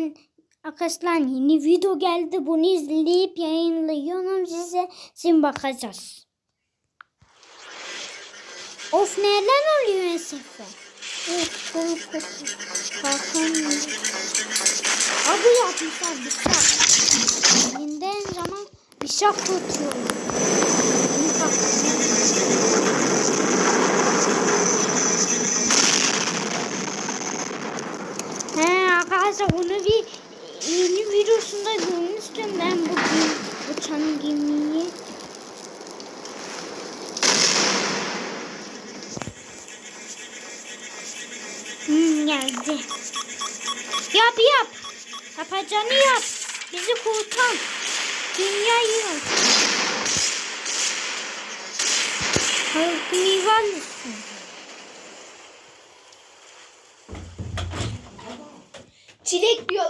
ben arkadaşlar yeni video geldi. Bunu izleyip yayınlıyorum size. Şimdi bakacağız. Of neler oluyor Esefe? Of korku. Kalkan. Abi yapmışlar bıçak. Elinden zaman bıçak tutuyor. Arkadaşlar bunu bir yeni videosunda görmüştüm ben bugün uçan gemiyi. Hmm, geldi. Yap yap. Yapacağını yap. Bizi kurtar. Dünyayı yok. Halkını varlısın. Çilek diyor